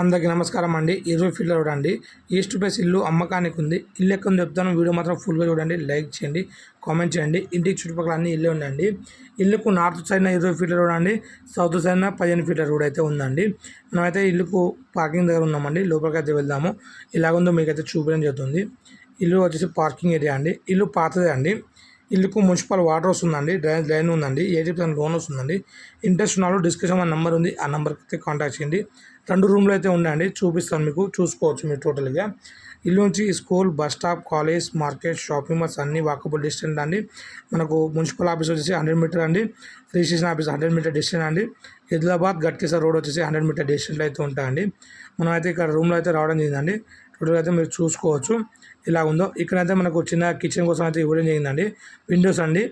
అందరికీ నమస్కారం అండి. ఇరవై ఫీట్ల చూడండి. ఈస్ట్ ప్లేస్ ఇల్లు అమ్మకానికి ఉంది. ఇల్లు ఎక్కడ చెప్తాను. వీడియో మాత్రం ఫుల్గా చూడండి. లైక్ చేయండి. కామెంట్ చేయండి. ఇంటికి చుట్టుపక్కల అన్ని ఇల్లు ఉన్నాయండి ఇల్లుకు నార్త్ సైడ్న ఇరవై ఫీట్ల రోడ్ అండి. సౌత్ సైడ్న పదిహేను ఫీట్ల రోడ్ అయితే ఉందండి. మనమైతే ఇల్లుకు పార్కింగ్ దగ్గర ఉన్నామండి. లోపలికి అయితే వెళ్దాము. ఇలాగుందో మీకైతే చూపించడం జరుగుతుంది. ఇల్లు వచ్చేసి పార్కింగ్ ఏరియా అండి. ఇల్లు పాతదే అండి. ఇల్లుకు మున్సిపల్ వాటర్ వస్తుందండి డ్రైనేజ్ లైన్ ఉందండి ఎయిటీ పర్సెంట్ లోన్ వస్తుందండి. ఇంట్రెస్ట్ ఉన్న డిస్కషన్ డిస్క్రిప్షన్ మన నెంబర్ ఉంది ఆ నెంబర్కి అయితే కాంటాక్ట్ చేయండి. రెండు రూమ్లు అయితే ఉన్నాయండి చూపిస్తాను మీకు చూసుకోవచ్చు మీరు టోటల్గా. ఇల్లు నుంచి school bus stop college market shopping malls అన్ని వాకబుల్ డిస్టెన్స్ అండి. మనకు మున్సిపల్ ఆఫీస్ వచ్చేసి హండ్రెడ్ మీటర్ అండి registration office hundred metre distance అండి. హైదరాబాద్ గట్కేసర్ రోడ్ వచ్చేసి హండ్రెడ్ మీటర్ డిస్టెన్స్లో అయితే ఉంటాయండి. మనం అయితే ఇక్కడ రూమ్లో అయితే రావడం జరిగిందండి. టోటల్గా అయితే మీరు చూసుకోవచ్చు. ఇలా ఉందో. ఇక్కడైతే మనకు చిన్న కిచెన్ కోసం అయితే ఇవ్వడం జరిగిందండి. విండోస్ అండి.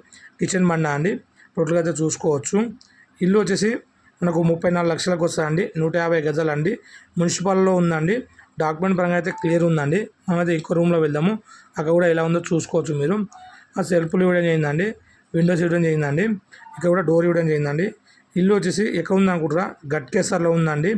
కిచెన్ బండ అండి. టోటల్గా అయితే చూసుకోవచ్చు. ఇల్లు వచ్చేసి మనకు ముప్పై నాలుగు లక్షలకు వస్తుందండి. నూట యాభై గజాలు అండి. మున్సిపాల్లో ఉందండి. డాక్యుమెంట్ పరంగా అయితే క్లియర్ ఉందండి. మనమైతే ఇంకో రూమ్లో వెళ్దాము. అక్కడ కూడా ఎలా ఉందో చూసుకోవచ్చు మీరు. ఆ సెల్ఫ్లు ఇవ్వడం చేయిందండి విండోస్ ఇవ్వడం చేయిందండి ఇక్కడ కూడా డోర్ ఇవ్వడం చేయిందండి ఇల్లు వచ్చేసి ఎక్కడ ఉందనుకుంటారా గట్కేసర్లో ఉందండి.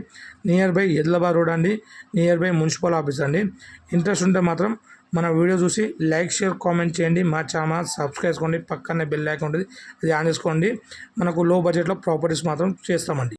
నియర్ బై ఎద్లబార్ రోడ్ అండి. నియర్ బై మున్సిపల్ ఆఫీస్ అండి. ఇంట్రెస్ట్ ఉంటే మాత్రం మన వీడియో చూసి లైక్ షేర్ కామెంట్ చేయండి. మా ఛానల్ సబ్స్క్రైబ్ చేసుకోండి. పక్కనే బెల్ ఐకాన్ ఉంటుంది. అది ఆన్ చేసుకోండి. మనకు లో బడ్జెట్లో ప్రాపర్టీస్ మాత్రం చేస్తామండి.